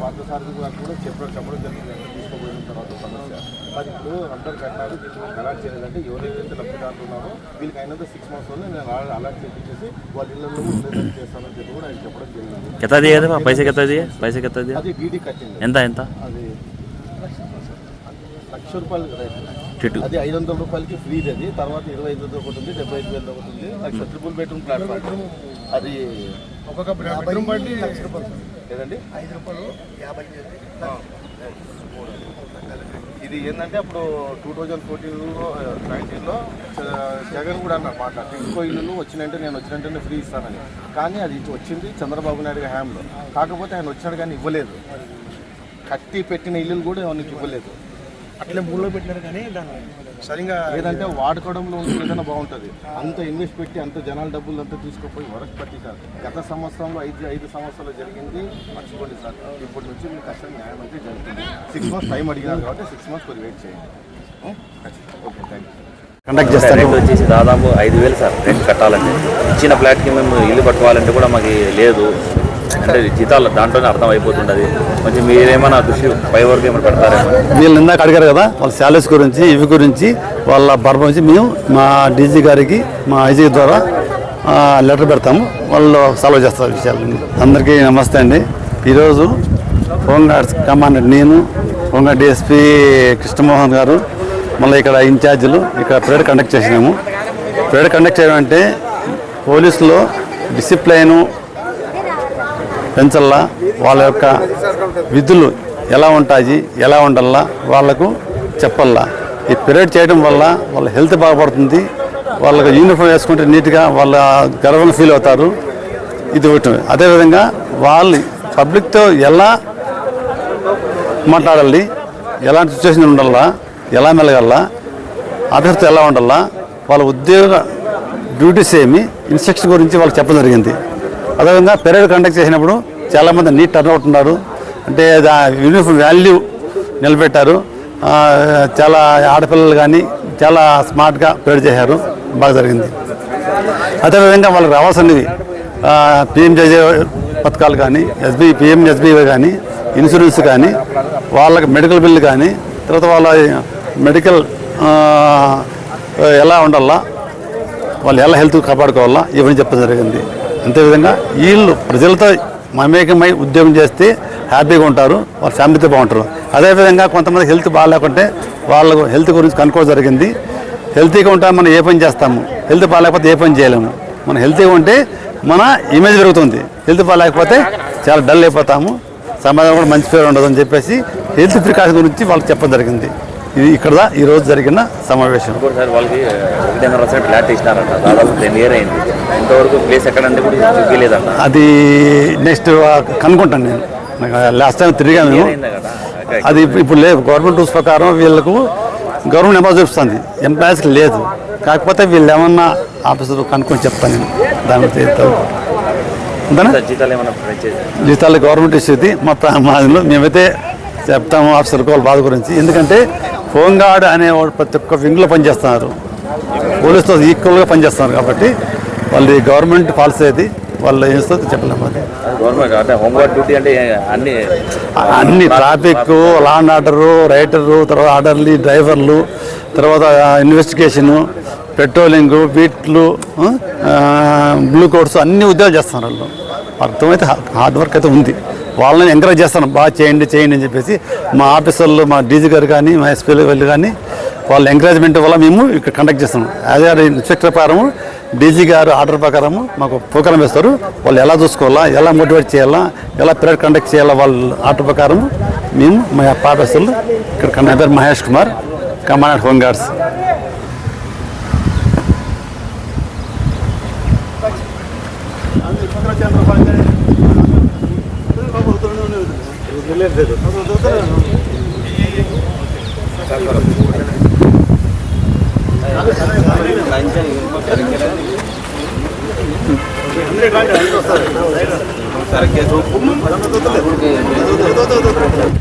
పార్థసారథి గారు కూడా చెప్పడం చెప్పడం జరిగింది అంటే తీసుకోబోయిన తర్వాత సమస్య మరి ఇప్పుడు అందరు కట్టాలి దీనికి అలాట్ చేయాలంటే ఎవరైతే లబ్ధిదారులు ఉన్నారో వీళ్ళకి అయినంత సిక్స్ మంత్స్ మంత్స్లోనే నేను అలాట్ చేపించేసి వాళ్ళ ఇళ్ళలో ఉండేదాన్ని చేస్తానని చెప్పి కూడా ఆయన చెప్పడం జరిగింది కెత్తది మా పైసా కెత్తది పైసా కెత్తది అది డీడీ కట్టింది. ఎంత ఎంత? అది లక్ష రూపాయలు కదా చిట్టు అది ఐదు వందల రూపాయలకి ఫ్రీది అది. తర్వాత ఇరవై ఐదు ఒకటి ఉంది డెబ్బై ఐదు వేలు ఒకటి ఉంది. లక్ష ట్రిపుల్ బెడ్రూమ్ ప్లాట్ఫామ్ అది ఒక్కొక్క బెడ్రూమ్ బట్టి లక్ష రూపాయలు. ఏదండి? ఐదు రూపాయలు యాభై ఇది ఏంటంటే అప్పుడు టూ థౌజండ్ ఫోర్టీన్లో నైన్టీన్లో జగన్ కూడా అన్నారు మాట. టిడ్కో ఇల్లు వచ్చినంటే నేను వచ్చినంటే ఫ్రీ ఇస్తానని. కానీ అది వచ్చింది చంద్రబాబు నాయుడు గారి హ్యాంలో కాకపోతే ఆయన వచ్చినాడు కానీ ఇవ్వలేదు. కట్టి పెట్టిన ఇల్లులు కూడా ఎవరికి ఇవ్వలేదు. అట్లే మూడులో పెట్టినారు కానీ దాన్ని సరిగా లేదంటే వాడుకోవడంలో ఉంటే ఏదైనా బాగుంటుంది. అంత ఇన్వెస్ట్ పెట్టి అంత జనాల డబ్బులు అంతా తీసుకుపోయి వరకు పట్టి సార్. గత సంవత్సరంలో ఐదు ఐదు సంవత్సరాలు జరిగింది. మర్చిపోండి సార్. ఇప్పటి నుంచి మీకు కష్టం న్యాయం అయితే జరుగుతుంది. సిక్స్ మంత్స్ టైం అడిగినారు కాబట్టి సిక్స్ మంత్స్ కొద్దిగా వెయిట్ చేయండి. Okay thank you conduct rent చేస్తారు వచ్చేసి దాదాపు ఐదు వేలు సార్. రెంట్ కట్టాలంటే. ఇచ్చిన ఫ్లాట్కి మేము ఇల్లు కట్టుకోవాలంటే కూడా మాకు లేదు. అంటే జీతాలు దాంట్లోనే అర్థం అయిపోతుండదు కొంచెం మీరేమైనా దృష్టి పై వరకు ఏమైనా పెడతారేమో. వీళ్ళు ఇందాక అడిగారు కదా వాళ్ళ శాలరీస్ గురించి ఇవి గురించి వాళ్ళ పర్పస్ నుంచి మేము మా డీజీ గారికి మా ఐజీ ద్వారా లెటర్ పెడతాము. వాళ్ళు సాల్వ్ చేస్తారు విషయాలు. అందరికీ నమస్తే అండి. ఈరోజు హోమ్ గార్డ్స్ నేను హోమ్ గార్డ్ డిఎస్పీ కృష్ణమోహన్ గారు మళ్ళీ ఇక్కడ ఇన్ఛార్జీలు ఇక్కడ పరేడ్ కండక్ట్ చేసినాము. పరేడ్ కండక్ట్ చేయడం అంటే పోలీసులో డిసిప్లైను పెంచల్లా వాళ్ళ యొక్క విధులు ఎలా ఉంటాయి ఎలా ఉండాలా వాళ్ళకు చెప్పల్లా ఈ పీరియడ్ చేయడం వల్ల వాళ్ళ హెల్త్ బాగుపడుతుంది వాళ్ళకి యూనిఫామ్ వేసుకుంటే నీట్గా వాళ్ళ గర్వంగా ఫీల్ అవుతారు. ఇది ఒకటి. అదేవిధంగా వాళ్ళు పబ్లిక్తో ఎలా మాట్లాడాలి ఎలాంటి సిచ్యువేషన్ ఉండాలా ఎలా మెలగాలా ఆఫీసర్తో ఎలా ఉండాలా వాళ్ళ ఉద్యోగ డ్యూటీస్ ఏమి ఇన్స్ట్రక్షన్ గురించి వాళ్ళకి చెప్పడం జరిగింది. అదేవిధంగా పెరేడ్ కండక్ట్ చేసినప్పుడు చాలామంది నీట్ టర్న్అవుట్ ఉన్నారు. అంటే యూనిఫామ్ వాల్యూ నిలబెట్టారు. చాలా ఆడపిల్లలు కానీ చాలా స్మార్ట్గా ప్రేడ్ చేశారు. బాగా జరిగింది. అదేవిధంగా వాళ్ళకి రావాల్సినవి పిఎంజే పథకాలు కానీ ఎస్బీ పిఎం ఎస్బీవై కానీ ఇన్సూరెన్స్ కానీ వాళ్ళకి మెడికల్ బిల్లు కానీ తర్వాత వాళ్ళ మెడికల్ ఎలా ఉండాలా వాళ్ళు ఎలా హెల్త్ కాపాడుకోవాలా ఇవన్నీ చెప్పడం జరిగింది. అంతేవిధంగా వీళ్ళు ప్రజలతో మమేకమై ఉద్యోగం చేస్తే హ్యాపీగా ఉంటారు వాళ్ళ ఫ్యామిలీతో బాగుంటారు. అదేవిధంగా కొంతమంది హెల్త్ బాగాలేకుంటే వాళ్ళ హెల్త్ గురించి కనుక్కోవడం జరిగింది. హెల్తీగా ఉంటా మనం ఏ పని చేస్తాము? హెల్త్ బాగాలేకపోతే ఏ పని చేయలేము. మనం హెల్తీగా ఉంటే మన ఇమేజ్ పెరుగుతుంది. హెల్త్ బాగాలేకపోతే చాలా డల్ అయిపోతాము. సమాజం కూడా మంచి పేరు ఉండదు అని చెప్పేసి హెల్త్ ప్రికాషన్ గురించి వాళ్ళకి చెప్పడం జరిగింది. ఇది ఇక్కడ ఈరోజు జరిగిన సమావేశం. ఇంకోటిసారి వాళ్ళకి ఇంతవరకు ప్లేస్ ఎక్కడంటే కూడా చూపించలేదంట అది నెక్స్ట్ కనుక్కుంటాను నేను. లాస్ట్ టైం తిరిగాను అది ఇప్పు- ఇప్పుడు లేదు. గవర్నమెంట్ రూల్స్ ప్రకారం వీళ్ళకు గవర్నమెంట్ ఎంప్లాయ్ చూపిస్తుంది ఎంప్లాయీస్కి లేదు. కాకపోతే వీళ్ళు ఏమన్నా ఆఫీసర్ కనుక్కొని చెప్తాను నేను. దాని జీతాలు గవర్నమెంట్ ఇచ్చేది మా మాదిలో మేమైతే చెప్తాము ఆఫీసర్కి వాళ్ళ బాధ గురించి. ఎందుకంటే హోంగార్డ్ అనే వాళ్ళు ప్రతి ఒక్క వింగ్లో పనిచేస్తున్నారు. పోలీసుతో ఈక్వల్గా పనిచేస్తున్నారు కాబట్టి వాళ్ళు గవర్నమెంట్ పాలసీ అది. వాళ్ళు ఏం చేస్తుందో చెప్పలేము అది అన్ని అన్ని traffic law and order writer తర్వాత ఆర్డర్లీ డ్రైవర్లు తర్వాత ఇన్వెస్టిగేషను పెట్రోలింగ్ బీట్లు బ్లూ కోట్స్ అన్ని ఉద్యోగాలు చేస్తున్నారు వాళ్ళు. అర్థమైతే హార్డ్ వర్క్ అయితే ఉంది. వాళ్ళని ఎంకరేజ్ చేస్తాను. బాగా చేయండి చేయండి అని చెప్పేసి మా ఆఫీసర్లు మా డీజీ గారు కానీ మా ఎస్పీలు వాళ్ళు కానీ వాళ్ళ ఎంకరేజ్మెంట్ వల్ల మేము ఇక్కడ కండక్ట్ చేస్తాం యాజ్ ఆర్ ఇన్స్పెక్టర్ ప్రకారము డీజీ గారు ఆర్డర్ ప్రకారం మాకు ప్రోగ్రామ్ వేస్తారు. వాళ్ళు ఎలా చూసుకోవాలా ఎలా మోటివేట్ చేయాలా ఎలా పీరియడ్ కండక్ట్ చేయాలా వాళ్ళు ఆర్డర్ ప్రకారం మేము మా పాఠశాలలు ఇక్కడ నా పేరు Mahesh Kumar command home guards.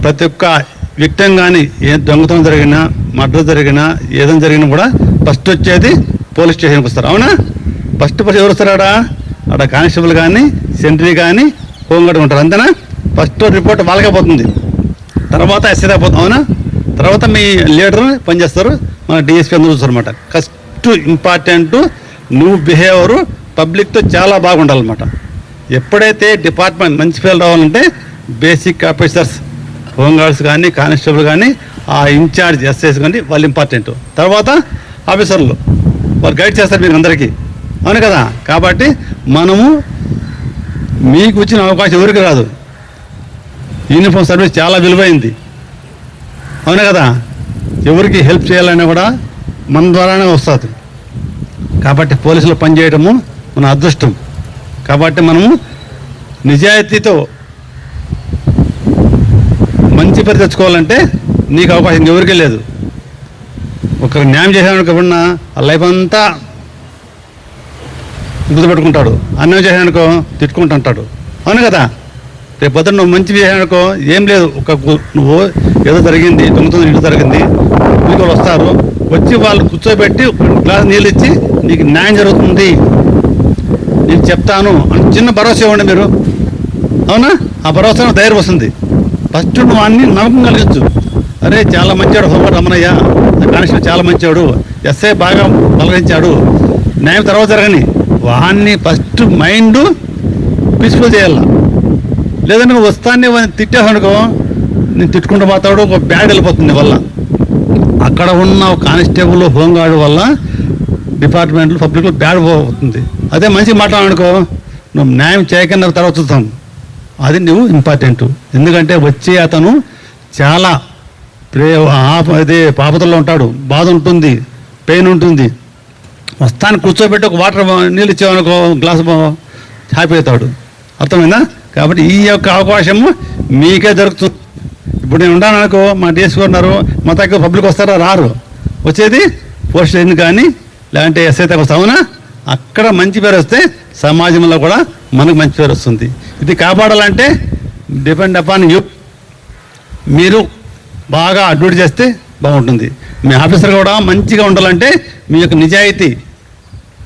ప్రతి ఒక్క వ్యక్తం కానీ ఏ దొంగతనం జరిగినా మర్డర్ జరిగినా ఏదైనా జరిగినా కూడా ఫస్ట్ వచ్చేది పోలీస్ స్టేషన్కి వస్తారు. అవునా? ఫస్ట్ ఫస్ట్ ఎవరు వస్తారు ఆడ? ఆడ కానిస్టేబుల్ కానీ సెంట్రీ కానీ హోంగార్డ్ ఉంటారు. అంతేనా? ఫస్ట్ రిపోర్ట్ వాళ్ళకే పోతుంది. తర్వాత ఎస్ఐ పోతుంది. అవునా? తర్వాత మీ లీడర్ పనిచేస్తారు. మన డిఎస్పీ అందరూ చూస్తారు అనమాట ఫస్ట్ ఇంపార్టెంట్ నువ్వు బిహేవియర్ పబ్లిక్తో చాలా బాగుండాలన్నమాట. ఎప్పుడైతే డిపార్ట్మెంట్ మంచి పేరు రావాలంటే బేసిక్ ఆఫీసర్స్ హోంగార్డ్స్ కానీ కానిస్టేబుల్ కానీ ఆ ఇన్ఛార్జ్ ఎస్ఎస్ కానీ వాళ్ళు ఇంపార్టెంట్ తర్వాత ఆఫీసర్లు వాళ్ళు గైడ్ చేస్తారు మీకు అందరికీ. అవును కదా? కాబట్టి మనము మీకు వచ్చిన అవకాశం ఎవరికి రాదు? యూనిఫామ్ సర్వీస్ చాలా విలువైంది. అవునా కదా? ఎవరికి హెల్ప్ చేయాలన్నా కూడా మన ద్వారానే వస్తుంది. కాబట్టి పోలీసులు పనిచేయడము మన అదృష్టం. కాబట్టి మనము నిజాయితీతో మంచి పేరు తెచ్చుకోవాలంటే నీకు అవకాశం ఎవరికీ లేదు. ఒక న్యాయం చేసేవాడు కాకుండా ఆ లైఫ్ అంతా గుర్తుపెట్టుకుంటాడు. అన్యాయం చేసానుకో తిట్టుకుంటుంటాడు అవును కదా? రేపు పొద్దున్న నువ్వు మంచి చేసానుకో ఏం లేదు. ఒక నువ్వు ఏదో జరిగింది తొమ్మిది ఇల్లు జరిగింది మీకు వస్తారు. వచ్చి వాళ్ళు కూర్చోబెట్టి గ్లాస్ నీళ్ళు ఇచ్చి నీకు న్యాయం జరుగుతుంది. నేను చెప్తాను. అని చిన్న భరోసా ఇవ్వండి మీరు. అవునా? ఆ భరోసా ధైర్యం వస్తుంది. ఫస్ట్ నువ్వు అన్ని నమ్మకం కలిగించు. అరే చాలా మంచివాడు హోంవర్క్ రమణయ్య. కానిస్టేబుల్ చాలా మంచివాడు ఎస్ఐ బాగా పలకరించాడు న్యాయం తర్వాత జరగని. వాడిని ఫస్ట్ మైండ్ పీస్ఫుల్ చేయాల. లేదంటే నువ్వు వస్తానే వాడిని తిట్టావు అనుకో. నేను తిట్టుకుంటూ పోతాడు ఒక బ్యాడ్ వెళ్ళిపోతుంది వల్ల అక్కడ ఉన్న కానిస్టేబుల్ హోంగార్డు వల్ల డిపార్ట్మెంట్లో పబ్లిక్లో బ్యాడ్ పోతుంది అదే మంచి మాట్లాడనుకో నువ్వు న్యాయం చేయకుండా తర్వాత చూస్తాను అది నువ్వు ఇంపార్టెంట్. ఎందుకంటే వచ్చే అతను చాలా ప్రే ఆ- అదే పాపతల్లో ఉంటాడు. బాధ ఉంటుంది పెయిన్ ఉంటుంది. వస్తాను కూర్చోబెట్టి ఒక వాటర్ నీళ్ళు ఇచ్చేవనుకో గ్లాస్ హ్యాపీ అవుతాడు అర్థమైందా? కాబట్టి ఈ యొక్క అవకాశము మీకే దొరుకుతుంది. ఇప్పుడు నేను ఉన్నాను అనుకో మా డిఎస్పీ ఉన్నారు మా దగ్గర పబ్లిక్ వస్తారా? రారు. వచ్చేది పోస్ట్ స్టేషన్ కానీ లేదంటే ఎస్ఐ దగ్గర వస్తా అవునా? అక్కడ మంచి పేరు వస్తే సమాజంలో కూడా మనకు మంచి పేరు వస్తుంది. ఇది కాపాడాలంటే డిపెండ్ అపాన్ యూ మీరు బాగా అడ్వర్ట్ చేస్తే బాగుంటుంది. మీ ఆఫీసర్ కూడా మంచిగా ఉండాలంటే మీ యొక్క నిజాయితీ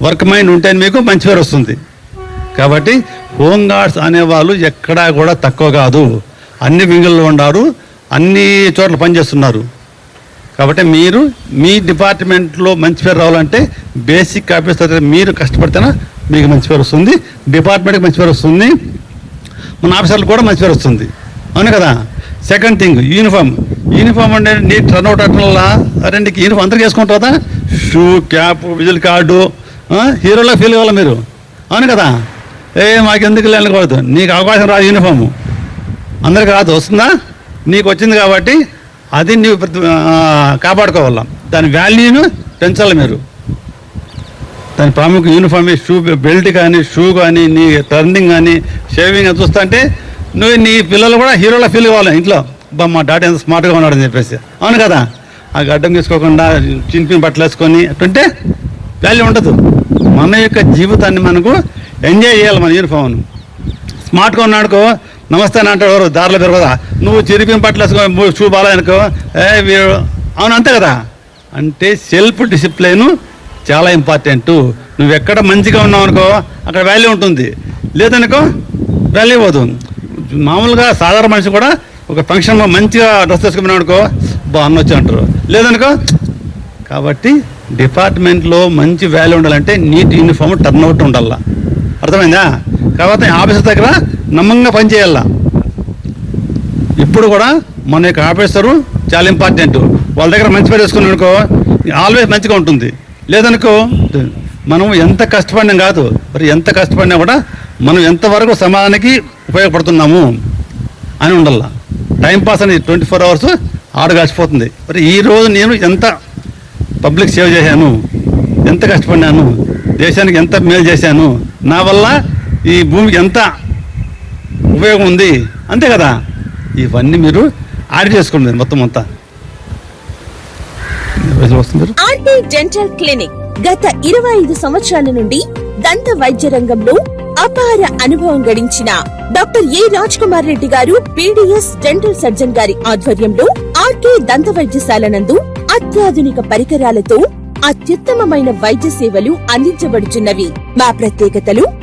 వర్క్ మైండ్ ఉంటే మీకు మంచి పేరు వస్తుంది. కాబట్టి హోమ్ గార్డ్స్ అనేవాళ్ళు ఎక్కడా కూడా తక్కువ కాదు. అన్ని వింగుల్లో ఉన్నారు అన్ని చోట్ల పనిచేస్తున్నారు. కాబట్టి మీరు మీ డిపార్ట్మెంట్లో మంచి పేరు రావాలంటే బేసిక్ ఆఫీసర్ మీరు కష్టపడితేనే మీకు మంచి పేరు వస్తుంది. డిపార్ట్మెంట్కి మంచి పేరు వస్తుంది. మన ఆఫీసర్లు కూడా మంచి పేరు వస్తుంది. అవును కదా? Second thing uniform. యూనిఫామ్ అంటే నీ టర్న్ అవుట్ అట్లా రెండు యూనిఫామ్ అందరికి వేసుకుంటారు కదా షూ క్యాప్ విజిల్ కార్డు హీరోలా ఫీల్ కావాలి మీరు? అవును కదా? ఏ మాకు ఎందుకు వెళ్ళకూడదు నీకు అవకాశం రాదు యూనిఫాము. అందరికి రాదు వస్తుందా? నీకు వచ్చింది కాబట్టి అది నీవు కాపాడుకోవాలా. దాని వాల్యూను పెంచాలి మీరు. దాని ప్రాముఖ్య యూనిఫామ్ షూ బెల్ట్ కానీ షూ కానీ నీ టర్నింగ్ కానీ షేవింగ్ అని చూస్తుంటే నువ్వు నీ పిల్లలు కూడా హీరోలా ఫీల్ కావాలి ఇంట్లో. బా మా డాడీ ఎంత స్మార్ట్గా ఉన్నాడు అని చెప్పేసి. అవును కదా? ఆ గడ్డం తీసుకోకుండా చింపిన బట్టలు వేసుకొని అటుంటే వాల్యూ ఉండదు. మన యొక్క జీవితాన్ని మనకు ఎంజాయ్ చేయాలి మన యూనిఫామ్ను స్మార్ట్గా ఉన్నాడుకో నమస్తే అని అంటాడు ఎవరు? దారిలో పెరగదా నువ్వు చిరిపిన బట్టలు వేసుకో షూ బాగాలనుకో ఏ వీడు అవును అంతే కదా. అంటే సెల్ఫ్ డిసిప్లిన్ చాలా ఇంపార్టెంట్ నువ్వు ఎక్కడ మంచిగా ఉన్నావు అనుకో అక్కడ వాల్యూ ఉంటుంది. లేదనుకో వాల్యూ పోదు మామూలుగా సాధారణ మనిషి కూడా ఒక ఫంక్షన్లో మంచిగా డ్రెస్ వేసుకున్నావు అనుకో బా అంటారు. లేదనుకో కాబట్టి డిపార్ట్మెంట్లో మంచి వాల్యూ ఉండాలంటే నీట్ యూనిఫామ్ టర్న్ అవుట్ ఉండాలా. అర్థమైందా? తర్వాత ఆఫీసర్ దగ్గర నమ్మంగా పనిచేయాల? ఇప్పుడు కూడా మన యొక్క ఆఫీసరు చాలా ఇంపార్టెంట్ వాళ్ళ దగ్గర మంచి పేరు వేసుకున్నాం అనుకో ఆల్వేస్ మంచిగా ఉంటుంది. లేదనుకో మనం ఎంత కష్టపడినా కాదు మరి ఎంత కష్టపడినా కూడా మనం ఎంతవరకు సమాజానికి ఉపయోగపడుతున్నాము అని ఉండాల? టైం పాస్ అని ట్వంటీ ఫోర్ అవర్స్ ఆడు మరి ఈ రోజు నేను ఎంత పబ్లిక్ సేవ చేశాను? ఎంత కష్టపడినాను? దేశానికి ఎంత మేలు చేశాను? నా వల్ల ఈ భూమికి ఎంత ఉపయోగం ఉంది? అంతే కదా? ఇవన్నీ మీరు యాడ్ చేసుకోండి మొత్తం అంతా. ఆర్కే ఆర్టీ డెంటల్ క్లినిక్ గత ఇరవై ఐదు సంవత్సరాల నుండి దంత వైద్య రంగంలో అపార అనుభవం గడించిన డాక్టర్ ఏ రాజ్ కుమార్ రెడ్డి గారు పీడిఎస్ డెంటల్ సర్జన్ గారి ఆధ్వర్యంలో ఆర్కే దంత వైద్యశాల నందు అత్యాధునిక పరికరాలతో అత్యుత్తమమైన వైద్య సేవలు అందించబడుచున్నవి. మా ప్రత్యేకతలు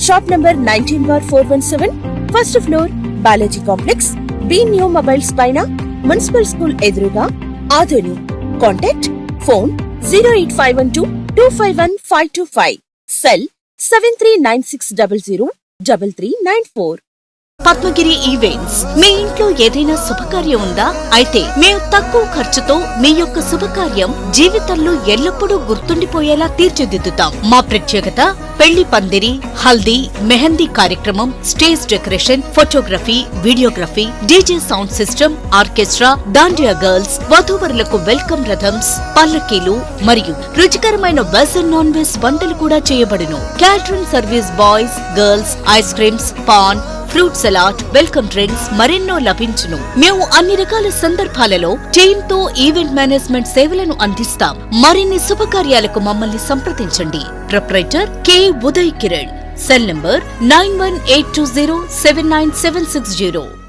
Shop number nineteen bar four one seven first floor Balaji complex B new mobiles పైన మున్సిపల్ స్కూల్ ఎదురుగా Adoni contact phone zero eight five one two two five one five two five cell seven three nine six double zero double three nine four Padmagiri events మీ ఇంట్లో ఏదైనా శుభకార్యం ఉందా? అయితే మేము తక్కువ ఖర్చుతో మీ యొక్క శుభకార్యం జీవితంలో ఎల్లప్పుడూ గుర్తుండిపోయేలా తీర్చిదిద్దుతాం. మా ప్రత్యేకత పెళ్ళి పందిరి హల్దీ మెహందీ కార్యక్రమం stage decoration photography videography DJ sound system orchestra dandiya girls వధూవరులకు welcome రథమ్స్ పల్లకీలు మరియు రుచికరమైన వెజ్ అండ్ నాన్ వెజ్ వంటలు కూడా చేయబడును. Catering service boys girls ice creams paan fruit salad welcome drinks మరెన్నో లభించును. మేము అన్ని రకాల సందర్భాలలో టీమ్తో ఈవెంట్ మేనేజ్మెంట్ సేవలను అందిస్తాం. మరిన్ని శుభకార్యాలకు మమ్మల్ని సంప్రదించండి. proprietor K. Uday Kiran. Cell number 9182079760.